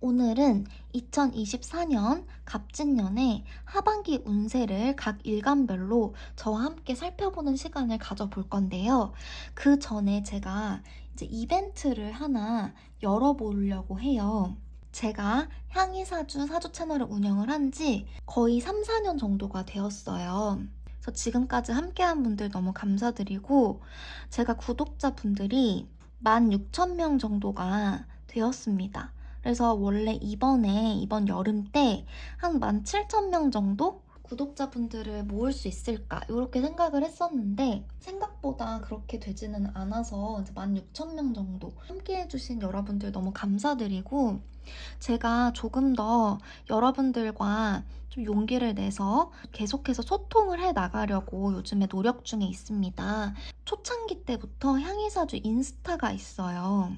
오늘은 2024년 갑진년의 하반기 운세를 각 일간별로 저와 함께 살펴보는 시간을 가져볼 건데요. 그 전에 제가 이제 이벤트를 하나 열어보려고 해요. 제가 향이사주 사주 채널을 운영을 한 지 거의 3, 4년 정도가 되었어요. 그래서 지금까지 함께한 분들 너무 감사드리고 제가 구독자분들이 16,000명 정도가 되었습니다. 그래서 원래 이번에 이번 여름 때 한 17,000명 정도 구독자분들을 모을 수 있을까 이렇게 생각을 했었는데 생각보다 그렇게 되지는 않아서 이제 16,000명 정도 함께 해주신 여러분들 너무 감사드리고 제가 조금 더 여러분들과 좀 용기를 내서 계속해서 소통을 해 나가려고 요즘에 노력 중에 있습니다. 초창기 때부터 향이사주 인스타가 있어요.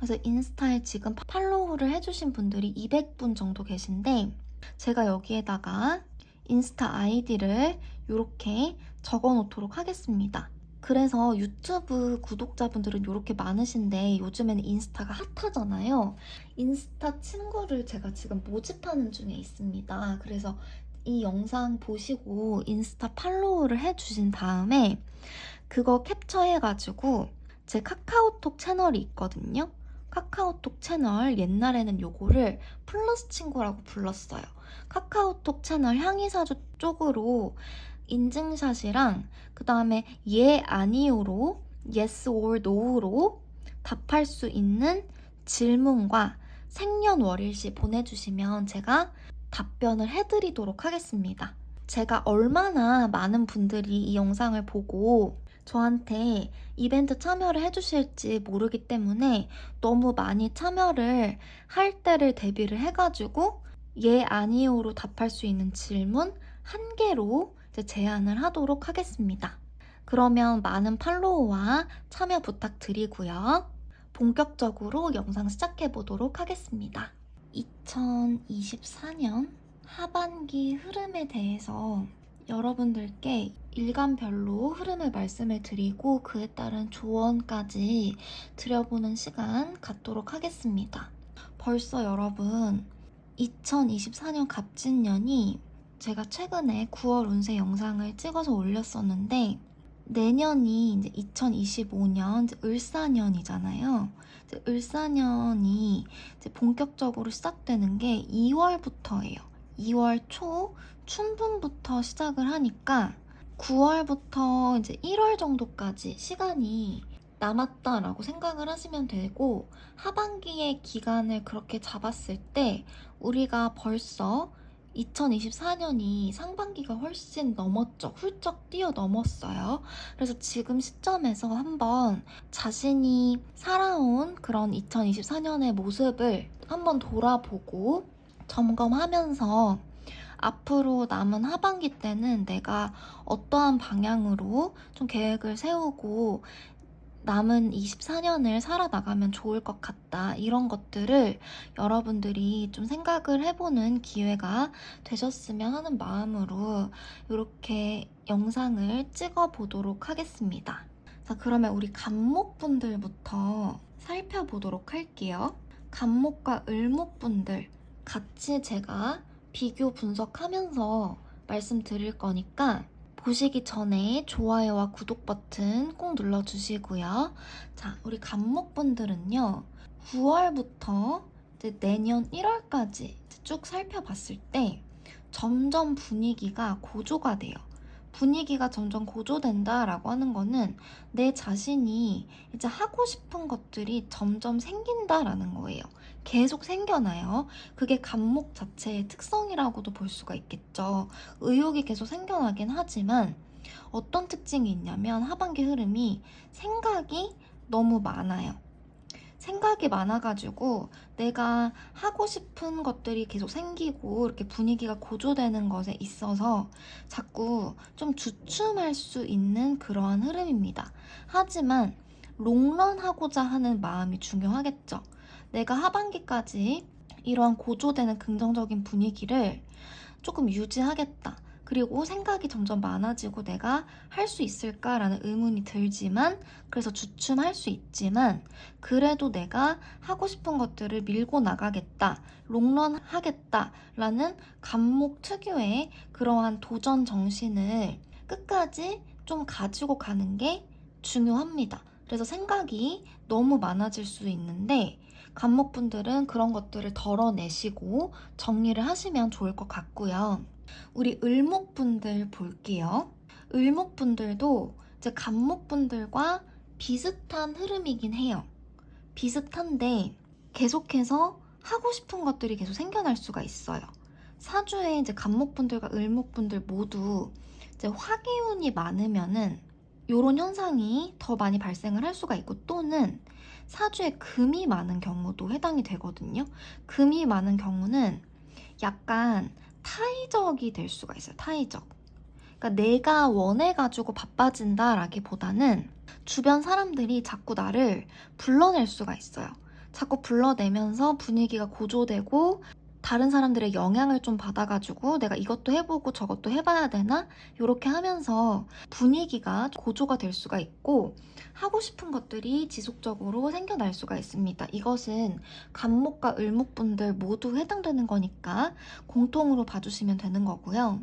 그래서 인스타에 지금 팔로우를 해주신 분들이 200분 정도 계신데 제가 여기에다가 인스타 아이디를 이렇게 적어 놓도록 하겠습니다. 그래서 유튜브 구독자분들은 이렇게 많으신데 요즘에는 인스타가 핫하잖아요. 인스타 친구를 제가 지금 모집하는 중에 있습니다. 그래서 이 영상 보시고 인스타 팔로우를 해주신 다음에 그거 캡처해가지고 제 카카오톡 채널이 있거든요. 카카오톡 채널 옛날에는 요거를 플러스 친구라고 불렀어요. 카카오톡 채널 향이사주 쪽으로 인증샷이랑 그 다음에 예 아니오로 yes or no로 답할 수 있는 질문과 생년월일시 보내주시면 제가 답변을 해드리도록 하겠습니다. 제가 얼마나 많은 분들이 이 영상을 보고 저한테 이벤트 참여를 해주실지 모르기 때문에 너무 많이 참여를 할 때를 대비를 해가지고 예, 아니오로 답할 수 있는 질문 한 개로 제안을 하도록 하겠습니다. 그러면 많은 팔로우와 참여 부탁드리고요. 본격적으로 영상 시작해 보도록 하겠습니다. 2024년 하반기 흐름에 대해서 여러분들께 일간별로 흐름을 말씀을 드리고 그에 따른 조언까지 드려보는 시간 갖도록 하겠습니다. 벌써 여러분 2024년 갑진년이 제가 최근에 9월 운세 영상을 찍어서 올렸었는데 내년이 이제 2025년 이제 을사년이잖아요. 이제 을사년이 이제 본격적으로 시작되는 게 2월부터예요. 2월 초 춘분부터 시작을 하니까 9월부터 이제 1월 정도까지 시간이 남았다라고 생각을 하시면 되고 하반기의 기간을 그렇게 잡았을 때 우리가 벌써 2024년이 상반기가 훨씬 넘었죠. 훌쩍 뛰어넘었어요. 그래서 지금 시점에서 한번 자신이 살아온 그런 2024년의 모습을 한번 돌아보고 점검하면서 앞으로 남은 하반기 때는 내가 어떠한 방향으로 좀 계획을 세우고 남은 24년을 살아나가면 좋을 것 같다. 이런 것들을 여러분들이 좀 생각을 해보는 기회가 되셨으면 하는 마음으로 이렇게 영상을 찍어 보도록 하겠습니다. 자, 그러면 우리 간목분들부터 살펴보도록 할게요. 간목과 을목분들 같이 제가 비교 분석하면서 말씀드릴 거니까 보시기 전에 좋아요와 구독 버튼 꼭 눌러주시고요. 자, 우리 간목분들은요, 9월부터 이제 내년 1월까지 쭉 살펴봤을 때 점점 분위기가 고조가 돼요. 분위기가 점점 고조된다라고 하는 거는 내 자신이 이제 하고 싶은 것들이 점점 생긴다라는 거예요. 계속 생겨나요. 그게 감목 자체의 특성이라고도 볼 수가 있겠죠. 의욕이 계속 생겨나긴 하지만 어떤 특징이 있냐면 하반기 흐름이 생각이 너무 많아요. 생각이 많아가지고 내가 하고 싶은 것들이 계속 생기고 이렇게 분위기가 고조되는 것에 있어서 자꾸 좀 주춤할 수 있는 그러한 흐름입니다. 하지만 롱런 하고자 하는 마음이 중요하겠죠. 내가 하반기까지 이러한 고조되는 긍정적인 분위기를 조금 유지하겠다. 그리고 생각이 점점 많아지고 내가 할 수 있을까라는 의문이 들지만 그래서 주춤할 수 있지만 그래도 내가 하고 싶은 것들을 밀고 나가겠다, 롱런 하겠다라는 감목 특유의 그러한 도전 정신을 끝까지 좀 가지고 가는 게 중요합니다. 그래서 생각이 너무 많아질 수 있는데 감목분들은 그런 것들을 덜어내시고 정리를 하시면 좋을 것 같고요. 우리 을목분들 볼게요. 을목분들도 이제 간목분들과 비슷한 흐름이긴 해요. 비슷한데 계속해서 하고 싶은 것들이 계속 생겨날 수가 있어요. 사주에 이제 간목분들과 을목분들 모두 이제 화기운이 많으면은 이런 현상이 더 많이 발생을 할 수가 있고 또는 사주에 금이 많은 경우도 해당이 되거든요. 금이 많은 경우는 약간 타의적이 될 수가 있어요. 타의적. 그러니까 내가 원해가지고 바빠진다라기보다는 주변 사람들이 자꾸 나를 불러낼 수가 있어요. 자꾸 불러내면서 분위기가 고조되고 다른 사람들의 영향을 좀 받아가지고 내가 이것도 해보고 저것도 해봐야 되나? 이렇게 하면서 분위기가 고조가 될 수가 있고 하고 싶은 것들이 지속적으로 생겨날 수가 있습니다. 이것은 간목과 을목분들 모두 해당되는 거니까 공통으로 봐주시면 되는 거고요.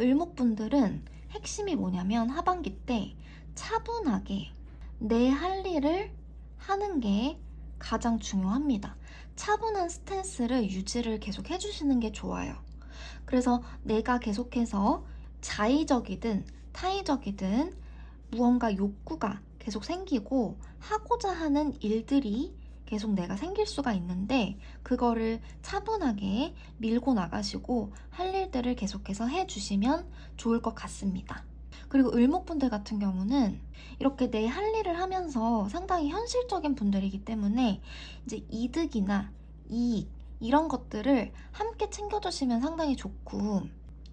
을목분들은 핵심이 뭐냐면 하반기 때 차분하게 내 할 일을 하는 게 가장 중요합니다. 차분한 스탠스를 유지를 계속 해주시는 게 좋아요. 그래서 내가 계속해서 자의적이든 타의적이든 무언가 욕구가 계속 생기고 하고자 하는 일들이 계속 내가 생길 수가 있는데 그거를 차분하게 밀고 나가시고 할 일들을 계속해서 해주시면 좋을 것 같습니다. 그리고 을목분들 같은 경우는 이렇게 내 할 일을 하면서 상당히 현실적인 분들이기 때문에 이제 이득이나 이익 이런 것들을 함께 챙겨주시면 상당히 좋고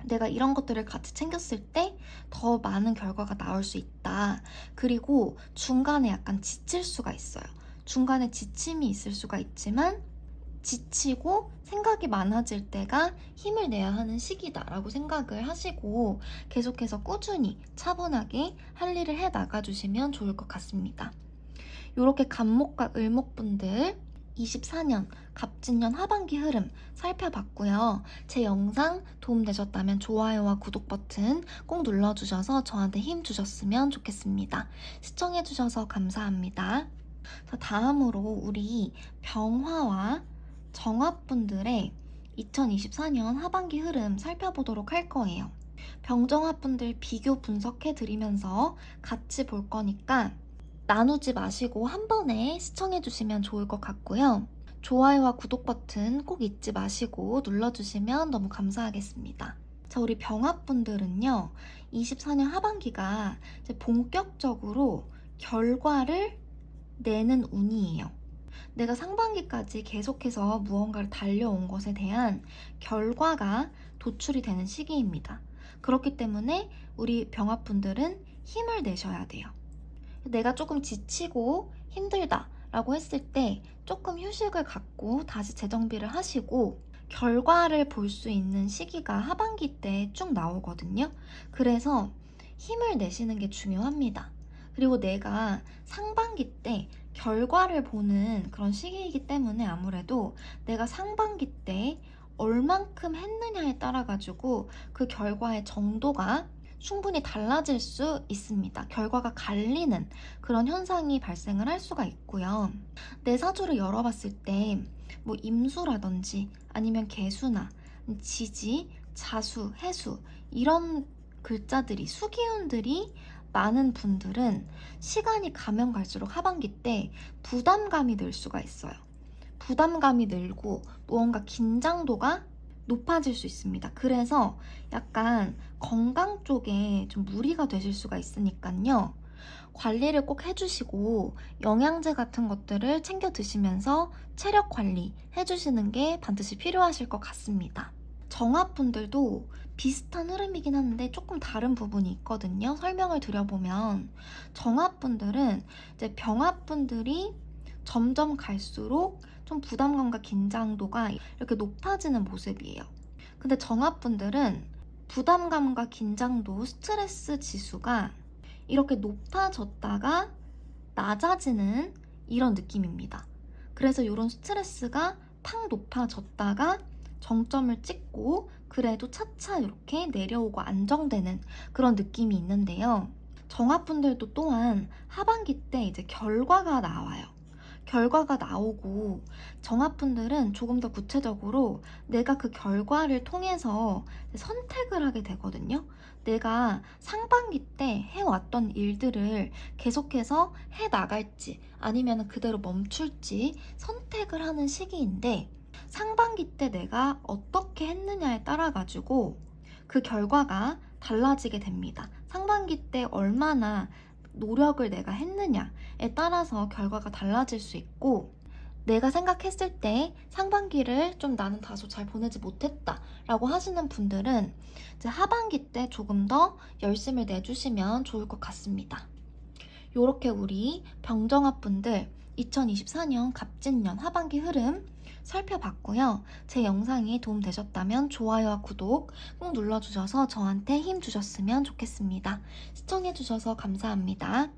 내가 이런 것들을 같이 챙겼을 때 더 많은 결과가 나올 수 있다. 그리고 중간에 약간 지칠 수가 있어요. 중간에 지침이 있을 수가 있지만 지치고 생각이 많아질 때가 힘을 내야 하는 시기다라고 생각을 하시고 계속해서 꾸준히 차분하게 할 일을 해 나가주시면 좋을 것 같습니다. 이렇게 간목과 을목분들 24년 갑진년 하반기 흐름 살펴봤고요. 제 영상 도움되셨다면 좋아요와 구독 버튼 꼭 눌러주셔서 저한테 힘 주셨으면 좋겠습니다. 시청해주셔서 감사합니다. 자, 다음으로 우리 병화와 정화분들의 2024년 하반기 흐름 살펴보도록 할 거예요. 병정화분들 비교 분석해 드리면서 같이 볼 거니까 나누지 마시고 한 번에 시청해 주시면 좋을 것 같고요. 좋아요와 구독 버튼 꼭 잊지 마시고 눌러주시면 너무 감사하겠습니다. 자, 우리 병합분들은요, 24년 하반기가 본격적으로 결과를 내는 운이에요. 내가 상반기까지 계속해서 무언가를 달려온 것에 대한 결과가 도출이 되는 시기입니다. 그렇기 때문에 우리 병합분들은 힘을 내셔야 돼요. 내가 조금 지치고 힘들다 라고 했을 때 조금 휴식을 갖고 다시 재정비를 하시고 결과를 볼 수 있는 시기가 하반기 때 쭉 나오거든요. 그래서 힘을 내시는 게 중요합니다. 그리고 내가 상반기 때 결과를 보는 그런 시기이기 때문에 아무래도 내가 상반기 때 얼만큼 했느냐에 따라 가지고 그 결과의 정도가 충분히 달라질 수 있습니다. 결과가 갈리는 그런 현상이 발생을 할 수가 있고요. 내 사주를 열어봤을 때 뭐 임수라든지 아니면 개수나 지지, 자수, 해수 이런 글자들이 수기운들이 많은 분들은 시간이 가면 갈수록 하반기 때 부담감이 늘 수가 있어요. 부담감이 늘고 무언가 긴장도가 높아질 수 있습니다. 그래서 약간 건강 쪽에 좀 무리가 되실 수가 있으니까요. 관리를 꼭 해주시고 영양제 같은 것들을 챙겨 드시면서 체력 관리 해주시는 게 반드시 필요하실 것 같습니다. 정화분들도 비슷한 흐름이긴 한데 조금 다른 부분이 있거든요. 설명을 드려보면 정화분들은 이제 병화분들이 점점 갈수록 좀 부담감과 긴장도가 이렇게 높아지는 모습이에요. 근데 정화분들은 부담감과 긴장도 스트레스 지수가 이렇게 높아졌다가 낮아지는 이런 느낌입니다. 그래서 이런 스트레스가 팍 높아졌다가 정점을 찍고 그래도 차차 이렇게 내려오고 안정되는 그런 느낌이 있는데요. 정화분들도 또한 하반기 때 이제 결과가 나와요. 결과가 나오고 정화분들은 조금 더 구체적으로 내가 그 결과를 통해서 선택을 하게 되거든요. 내가 상반기 때 해왔던 일들을 계속해서 해 나갈지 아니면 그대로 멈출지 선택을 하는 시기인데 상반기 때 내가 어떻게 했느냐에 따라 가지고 그 결과가 달라지게 됩니다. 상반기 때 얼마나 노력을 내가 했느냐에 따라서 결과가 달라질 수 있고 내가 생각했을 때 상반기를 좀 나는 다소 잘 보내지 못했다 라고 하시는 분들은 이제 하반기 때 조금 더 열심을 내주시면 좋을 것 같습니다. 이렇게 우리 병정합 분들 2024년 갑진년 하반기 흐름 살펴봤고요. 제 영상이 도움되셨다면 좋아요와 구독 꼭 눌러주셔서 저한테 힘 주셨으면 좋겠습니다. 시청해주셔서 감사합니다.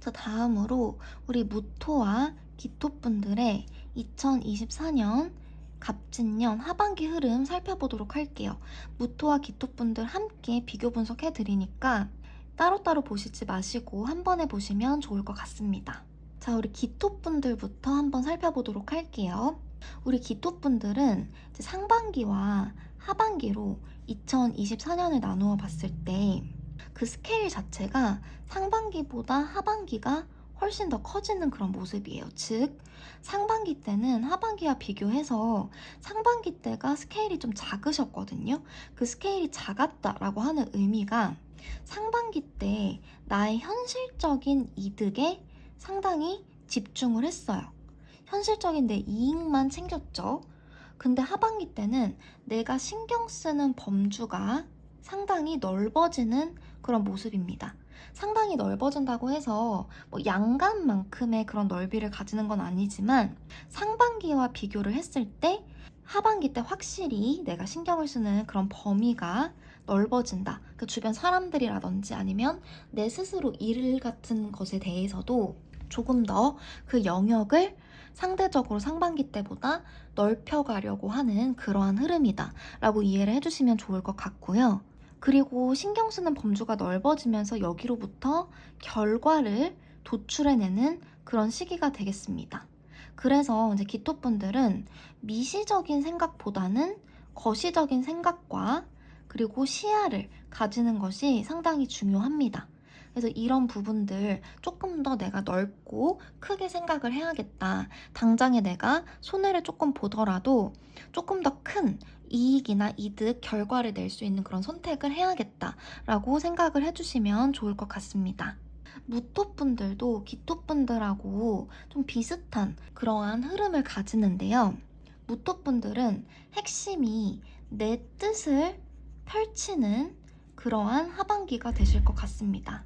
자, 다음으로 우리 무토와 기토분들의 2024년 갑진년 하반기 흐름 살펴보도록 할게요. 무토와 기토분들 함께 비교 분석해 드리니까 따로따로 보시지 마시고 한 번에 보시면 좋을 것 같습니다. 자, 우리 기토분들부터 한번 살펴보도록 할게요. 우리 기토분들은 상반기와 하반기로 2024년을 나누어 봤을 때 그 스케일 자체가 상반기보다 하반기가 훨씬 더 커지는 그런 모습이에요. 즉, 상반기 때는 하반기와 비교해서 상반기 때가 스케일이 좀 작으셨거든요. 그 스케일이 작았다라고 하는 의미가 상반기 때 나의 현실적인 이득에 상당히 집중을 했어요. 현실적인 내 이익만 챙겼죠. 근데 하반기 때는 내가 신경 쓰는 범주가 상당히 넓어지는 그런 모습입니다. 상당히 넓어진다고 해서 뭐 양간만큼의 그런 넓이를 가지는 건 아니지만 상반기와 비교를 했을 때 하반기 때 확실히 내가 신경을 쓰는 그런 범위가 넓어진다. 그 주변 사람들이라든지 아니면 내 스스로 일 같은 것에 대해서도 조금 더 그 영역을 상대적으로 상반기 때보다 넓혀가려고 하는 그러한 흐름이다. 라고 이해를 해주시면 좋을 것 같고요. 그리고 신경 쓰는 범주가 넓어지면서 여기로부터 결과를 도출해내는 그런 시기가 되겠습니다. 그래서 이제 기토분들은 미시적인 생각보다는 거시적인 생각과 그리고 시야를 가지는 것이 상당히 중요합니다. 그래서 이런 부분들 조금 더 내가 넓고 크게 생각을 해야겠다. 당장에 내가 손해를 조금 보더라도 조금 더 큰 이익이나 이득, 결과를 낼 수 있는 그런 선택을 해야겠다라고 생각을 해주시면 좋을 것 같습니다. 무토분들도 기토분들하고 좀 비슷한 그러한 흐름을 가지는데요. 무토분들은 핵심이 내 뜻을 펼치는 그러한 하반기가 되실 것 같습니다.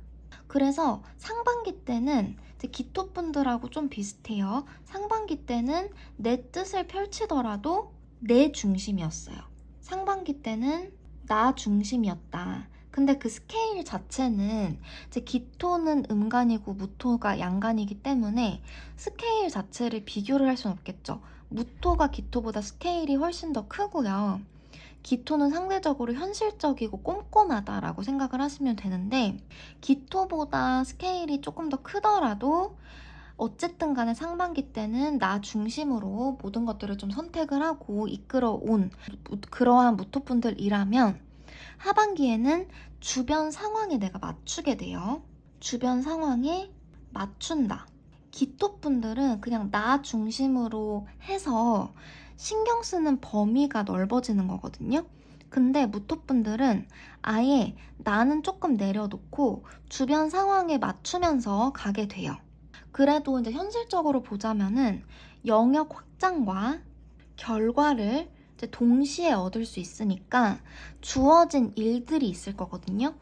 그래서 상반기 때는 기토분들하고 좀 비슷해요. 상반기 때는 내 뜻을 펼치더라도 내 중심이었어요. 상반기 때는 나 중심이었다. 근데 그 스케일 자체는 이제 기토는 음간이고 무토가 양간이기 때문에 스케일 자체를 비교를 할 수는 없겠죠. 무토가 기토보다 스케일이 훨씬 더 크고요. 기토는 상대적으로 현실적이고 꼼꼼하다라고 생각을 하시면 되는데 기토보다 스케일이 조금 더 크더라도 어쨌든 간에 상반기 때는 나 중심으로 모든 것들을 좀 선택을 하고 이끌어 온 그러한 무토분들이라면 하반기에는 주변 상황에 내가 맞추게 돼요. 주변 상황에 맞춘다. 기토분들은 그냥 나 중심으로 해서 신경 쓰는 범위가 넓어지는 거거든요. 근데 무토분들은 아예 나는 조금 내려놓고 주변 상황에 맞추면서 가게 돼요. 그래도 이제 현실적으로 보자면은 영역 확장과 결과를 동시에 얻을 수 있으니까 주어진 일들이 있을 거거든요.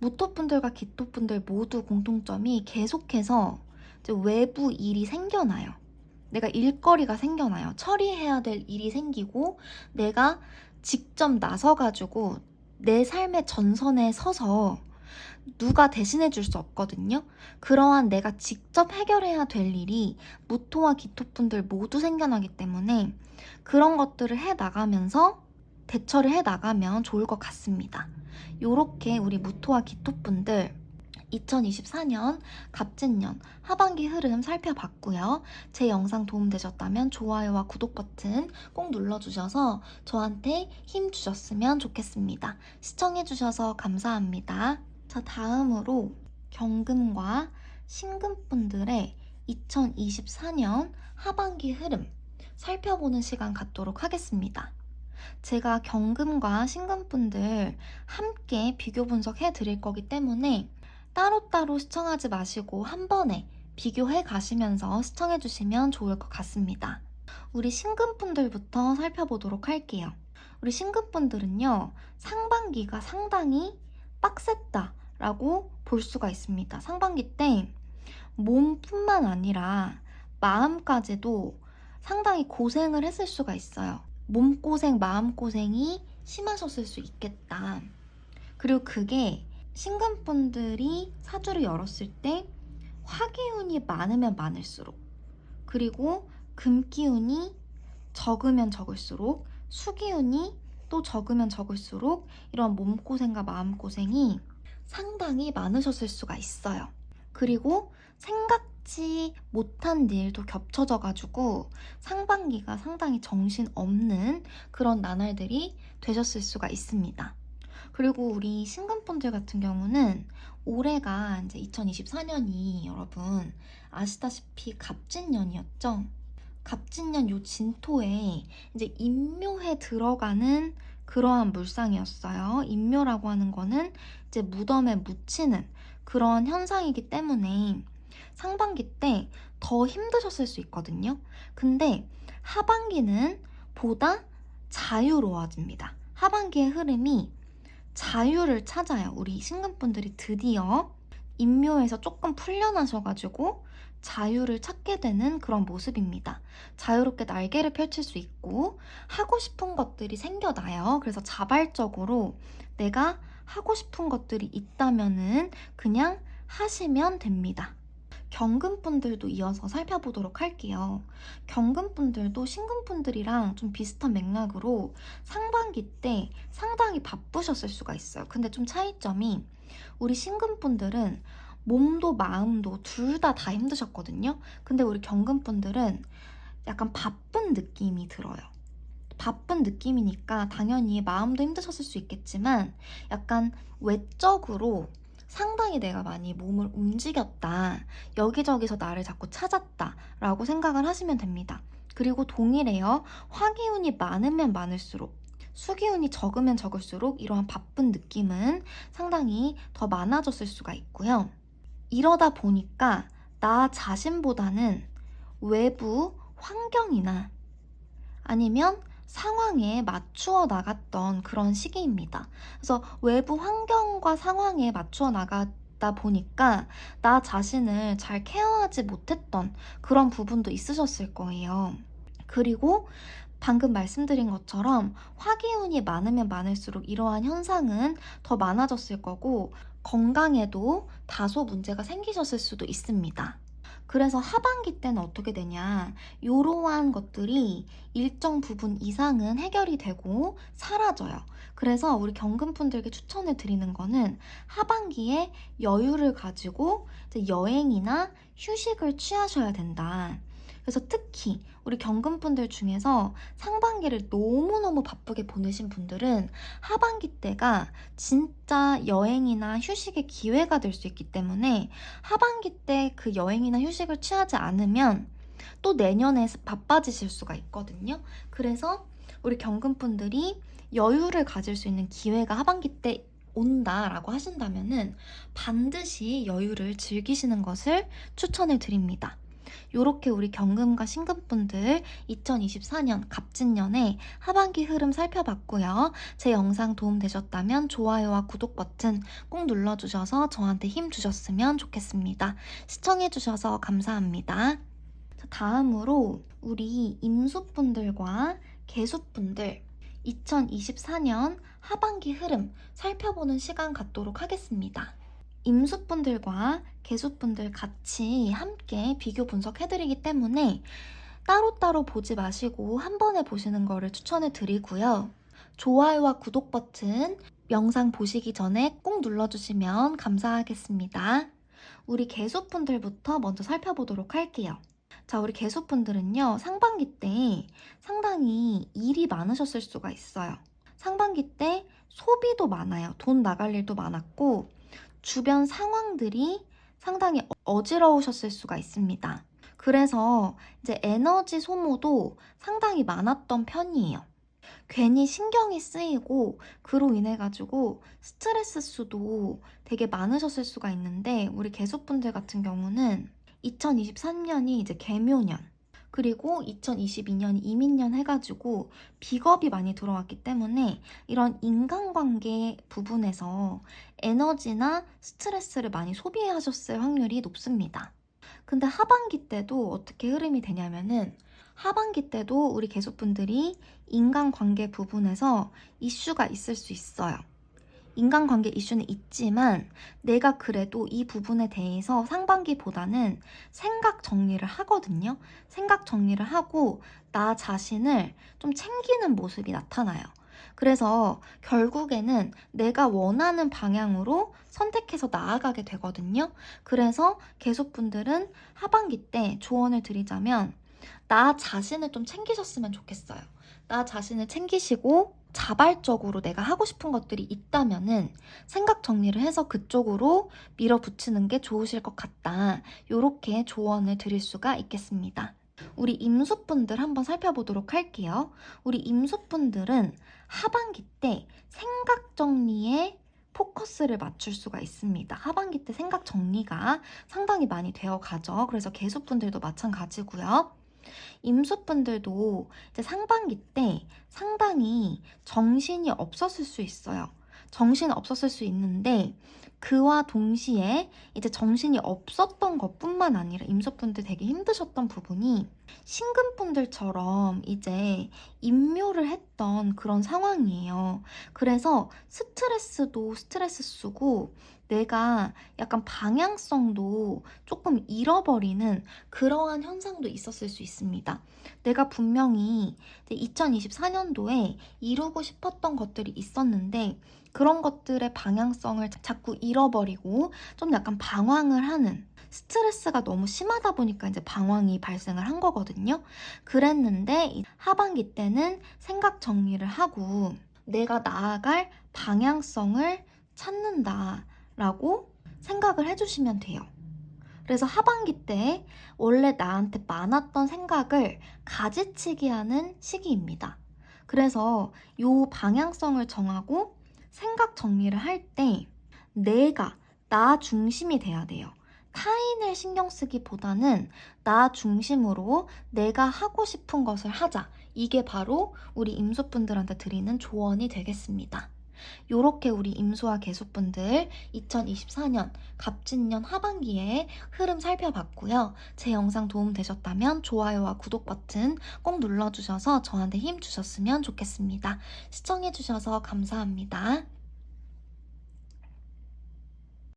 무토분들과 기토분들 모두 공통점이 계속해서 외부 일이 생겨나요. 내가 일거리가 생겨나요. 처리해야 될 일이 생기고 내가 직접 나서가지고 내 삶의 전선에 서서 누가 대신해 줄 수 없거든요. 그러한 내가 직접 해결해야 될 일이 무토와 기토분들 모두 생겨나기 때문에 그런 것들을 해 나가면서 대처를 해 나가면 좋을 것 같습니다. 요렇게 우리 무토와 기토분들 2024년 갑진년 하반기 흐름 살펴봤고요. 제 영상 도움되셨다면 좋아요와 구독 버튼 꼭 눌러주셔서 저한테 힘 주셨으면 좋겠습니다. 시청해주셔서 감사합니다. 자, 다음으로 경금과 신금분들의 2024년 하반기 흐름 살펴보는 시간 갖도록 하겠습니다. 제가 경금과 신금분들 함께 비교 분석해 드릴 거기 때문에 따로따로 시청하지 마시고 한 번에 비교해 가시면서 시청해 주시면 좋을 것 같습니다. 우리 신금분들부터 살펴보도록 할게요. 우리 신금분들은요, 상반기가 상당히 빡셌다라고 볼 수가 있습니다. 상반기 때 몸뿐만 아니라 마음까지도 상당히 고생을 했을 수가 있어요. 몸고생, 마음고생이 심하셨을 수 있겠다. 그리고 그게 신금분들이 사주를 열었을 때 화기운이 많으면 많을수록 그리고 금기운이 적으면 적을수록 수기운이 또 적으면 적을수록 이런 몸고생과 마음고생이 상당히 많으셨을 수가 있어요. 그리고 생각지 못한 일도 겹쳐져 가지고 상반기가 상당히 정신 없는 그런 나날들이 되셨을 수가 있습니다. 그리고 우리 신금분들 같은 경우는 올해가 이제 2024년이 여러분 아시다시피 갑진년이었죠. 갑진년 요 진토에 이제 인묘에 들어가는 그러한 물상이었어요. 인묘라고 하는 거는 이제 무덤에 묻히는 그런 현상이기 때문에 상반기 때 더 힘드셨을 수 있거든요. 근데 하반기는 보다 자유로워집니다. 하반기의 흐름이 자유를 찾아요. 우리 신금분들이 드디어 인묘에서 조금 풀려나셔가지고 자유를 찾게 되는 그런 모습입니다. 자유롭게 날개를 펼칠 수 있고 하고 싶은 것들이 생겨나요. 그래서 자발적으로 내가 하고 싶은 것들이 있다면은 그냥 하시면 됩니다. 경금분들도 이어서 살펴보도록 할게요. 경금분들도 신금분들이랑 좀 비슷한 맥락으로 상반기 때 상당히 바쁘셨을 수가 있어요. 근데 좀 차이점이 우리 신금분들은 몸도 마음도 둘 다다 힘드셨거든요. 근데 우리 경금분들은 약간 바쁜 느낌이 들어요. 바쁜 느낌이니까 당연히 마음도 힘드셨을 수 있겠지만 약간 외적으로 상당히 내가 많이 몸을 움직였다. 여기저기서 나를 자꾸 찾았다. 라고 생각을 하시면 됩니다. 그리고 동일해요. 화기운이 많으면 많을수록 수기운이 적으면 적을수록 이러한 바쁜 느낌은 상당히 더 많아졌을 수가 있고요. 이러다 보니까 나 자신보다는 외부 환경이나 아니면 상황에 맞추어 나갔던 그런 시기입니다. 그래서 외부 환경과 상황에 맞추어 나갔다 보니까 나 자신을 잘 케어하지 못했던 그런 부분도 있으셨을 거예요. 그리고 방금 말씀드린 것처럼 화기운이 많으면 많을수록 이러한 현상은 더 많아졌을 거고 건강에도 다소 문제가 생기셨을 수도 있습니다. 그래서 하반기 때는 어떻게 되냐. 이러한 것들이 일정 부분 이상은 해결이 되고 사라져요. 그래서 우리 경금분들께 추천해 드리는 거는 하반기에 여유를 가지고 여행이나 휴식을 취하셔야 된다. 그래서 특히 우리 경금분들 중에서 상반기를 너무너무 바쁘게 보내신 분들은 하반기 때가 진짜 여행이나 휴식의 기회가 될 수 있기 때문에 하반기 때 그 여행이나 휴식을 취하지 않으면 또 내년에 바빠지실 수가 있거든요. 그래서 우리 경금분들이 여유를 가질 수 있는 기회가 하반기 때 온다라고 하신다면은 반드시 여유를 즐기시는 것을 추천해 드립니다. 이렇게 우리 경금과 신금분들 2024년 갑진년에 하반기 흐름 살펴봤고요. 제 영상 도움되셨다면 좋아요와 구독 버튼 꼭 눌러주셔서 저한테 힘 주셨으면 좋겠습니다. 시청해주셔서 감사합니다. 다음으로 우리 임수분들과 개수분들 2024년 하반기 흐름 살펴보는 시간 갖도록 하겠습니다. 임수분들과 개수분들 같이 함께 비교 분석해드리기 때문에 따로따로 보지 마시고 한 번에 보시는 거를 추천해 드리고요. 좋아요와 구독 버튼 영상 보시기 전에 꼭 눌러주시면 감사하겠습니다. 우리 개수분들부터 먼저 살펴보도록 할게요. 자, 우리 개수분들은요, 상반기 때 상당히 일이 많으셨을 수가 있어요. 상반기 때 소비도 많아요. 돈 나갈 일도 많았고, 주변 상황들이 상당히 어지러우셨을 수가 있습니다. 그래서 이제 에너지 소모도 상당히 많았던 편이에요. 괜히 신경이 쓰이고 그로 인해 가지고 스트레스 수도 되게 많으셨을 수가 있는데 우리 개수분들 같은 경우는 2023년이 이제 개묘년 그리고 2022년이 이민년 해가지고 비겁이 많이 들어왔기 때문에 이런 인간관계 부분에서 에너지나 스트레스를 많이 소비하셨을 확률이 높습니다. 근데 하반기 때도 어떻게 흐름이 되냐면은 하반기 때도 우리 개수분들이 인간관계 부분에서 이슈가 있을 수 있어요. 인간관계 이슈는 있지만 내가 그래도 이 부분에 대해서 상반기보다는 생각 정리를 하거든요. 생각 정리를 하고 나 자신을 좀 챙기는 모습이 나타나요. 그래서 결국에는 내가 원하는 방향으로 선택해서 나아가게 되거든요. 그래서 개수분들은 하반기 때 조언을 드리자면 나 자신을 좀 챙기셨으면 좋겠어요. 나 자신을 챙기시고 자발적으로 내가 하고 싶은 것들이 있다면은 생각 정리를 해서 그쪽으로 밀어붙이는 게 좋으실 것 같다. 이렇게 조언을 드릴 수가 있겠습니다. 우리 임수분들 한번 살펴보도록 할게요. 우리 임수분들은 하반기 때 생각 정리에 포커스를 맞출 수가 있습니다. 하반기 때 생각 정리가 상당히 많이 되어 가죠. 그래서 개수분들도 마찬가지고요. 임수분들도 이제 상반기 때 상당히 정신이 없었을 수 있어요. 정신 없었을 수 있는데 그와 동시에 이제 정신이 없었던 것뿐만 아니라 임수분들 되게 힘드셨던 부분이 신금분들처럼 이제 임묘를 했던 그런 상황이에요. 그래서 스트레스도 스트레스 쓰고 내가 약간 방향성도 조금 잃어버리는 그러한 현상도 있었을 수 있습니다. 내가 분명히 2024년도에 이루고 싶었던 것들이 있었는데 그런 것들의 방향성을 자꾸 잃어버리고 좀 약간 방황을 하는 스트레스가 너무 심하다 보니까 이제 방황이 발생을 한 거거든요. 그랬는데 하반기 때는 생각 정리를 하고 내가 나아갈 방향성을 찾는다라고 생각을 해주시면 돼요. 그래서 하반기 때 원래 나한테 많았던 생각을 가지치기 하는 시기입니다. 그래서 요 방향성을 정하고 생각 정리를 할 때 내가 나 중심이 돼야 돼요. 타인을 신경 쓰기보다는 나 중심으로 내가 하고 싶은 것을 하자. 이게 바로 우리 임수분들한테 드리는 조언이 되겠습니다. 요렇게 우리 임수와 개수분들 2024년 갑진년 하반기에 흐름 살펴봤고요. 제 영상 도움 되셨다면 좋아요와 구독 버튼 꼭 눌러주셔서 저한테 힘 주셨으면 좋겠습니다. 시청해주셔서 감사합니다.